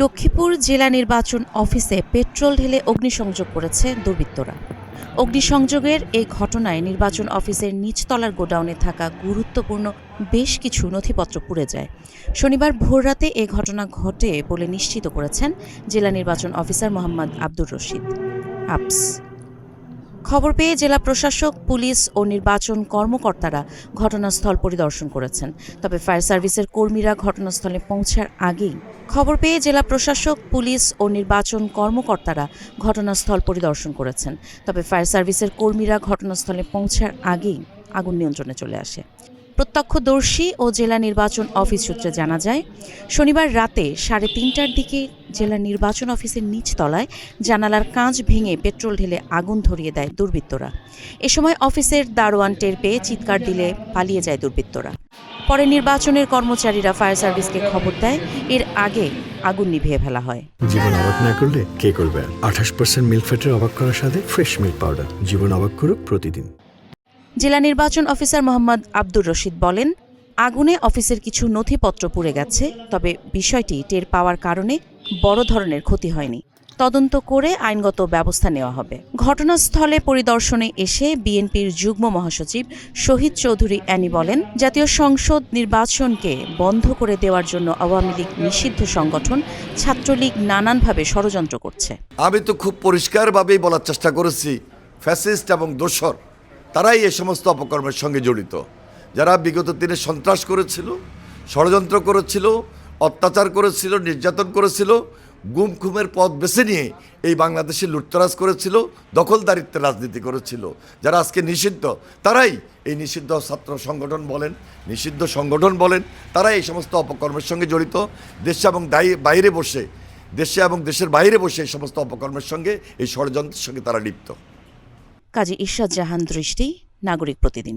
লক্ষ্মীপুর জেলা নির্বাচন অফিসে পেট্রোল ঢেলে অগ্নিসংযোগ করেছে দুর্বৃত্তরা। অগ্নিসংযোগের এই ঘটনায় নির্বাচন অফিসের নিচতলার গোডাউনে থাকা গুরুত্বপূর্ণ বেশ কিছু নথিপত্র পুড়ে যায়। শনিবার ভোররাতে এ ঘটনা ঘটে বলে নিশ্চিত করেছেন জেলা নির্বাচন অফিসার মোহাম্মদ আব্দুর রশিদ। আপস খবর পেয়ে জেলা প্রশাসক, পুলিশ ও নির্বাচন কর্মকর্তারা ঘটনাস্থল পরিদর্শন করেছেন। তবে ফায়ার সার্ভিসের কর্মীরা ঘটনাস্থলে পৌঁছার আগেই খবর পেয়ে জেলা প্রশাসক, পুলিশ ও নির্বাচন কর্মকর্তারা ঘটনাস্থল পরিদর্শন করেছেন। তবে ফায়ার সার্ভিসের কর্মীরা ঘটনাস্থলে পৌঁছার আগেই আগুন নিয়ন্ত্রণে চলে আসে। প্রত্যক্ষদর্শী ও জেলা নির্বাচন অফিস সূত্রে জানা যায়, শনিবার রাতে সাড়ে তিনটার দিকে জেলা নির্বাচন অফিসের নিচতলায় জানালার কাঁচ ভেঙে পেট্রোল ঢেলে আগুন ধরিয়ে দেয় দুর্বৃত্তরা। এ সময় অফিসের দারোয়ান টের পেয়ে চিৎকার দিলে পালিয়ে যায় দুর্বৃত্তরা। পরে নির্বাচনের কর্মচারীরা ফায়ার সার্ভিসকে খবর দেয় এর আগে আগুন নিভিয়ে ফেলা হয়। জীবন অবাক না করলে কে করবে আঠাশ পার্সেন্ট মিল্ক ফ্যাটের অবাক করার সাথে ফ্রেশ মিল্ক পাউডার। জীবন অবাক করুক প্রতিদিন। জেলা নির্বাচন অফিসার মোহাম্মদ আব্দুর রশিদ বলেন আগুনে অফিসের কিছু নথিপত্র পুড়ে গেছে তবে বিষয়টি টের পাওয়ার কারণে বড় ধরনের ক্ষতি হয়নি। তদন্ত করে আইনগত ব্যবস্থা নেওয়া হবে। ঘটনাস্থলে পরিদর্শনে এসে বিএনপির যুগ্ম মহাসচিব শহীদ চৌধুরী অ্যানি বলেন, জাতীয় সংসদ নির্বাচনকে বন্ধ করে দেওয়ার জন্য আওয়ামী লীগ নিষিদ্ধ সংগঠন ছাত্রলীগ নানানভাবে ষড়যন্ত্র করছে। আমি তো খুব পরিষ্কারভাবেই বলার চেষ্টা করেছি, ফ্যাসিস্ট এবং দোসর, তারাই এ সমস্ত অপকর্মের সঙ্গে জড়িত। যারা বিগত দিনে সন্ত্রাস করেছিল, ষড়যন্ত্র করেছিল, অত্যাচার করেছিল, নির্যাতন করেছিল গুম খুমের পথ বেছে নিয়ে এই বাংলাদেশে লুটতরাজ করেছিল দখলদারিত্বের রাজনীতি করেছিল। যারা আজকে নিষিদ্ধ, তারাই এই নিষিদ্ধ ছাত্র সংগঠন বলেন, নিষিদ্ধ সংগঠন বলেন, তারাই এই সমস্ত অপকর্মের সঙ্গে জড়িত। দেশে এবং বাইরে বসে, দেশে এবং দেশের বাইরে বসে এই সমস্ত অপকর্মের সঙ্গে, এই ষড়যন্ত্রের সঙ্গে তারা লিপ্ত। কাজী ঈশ্বর জাহান দৃষ্টি, নাগরিক প্রতিদিন।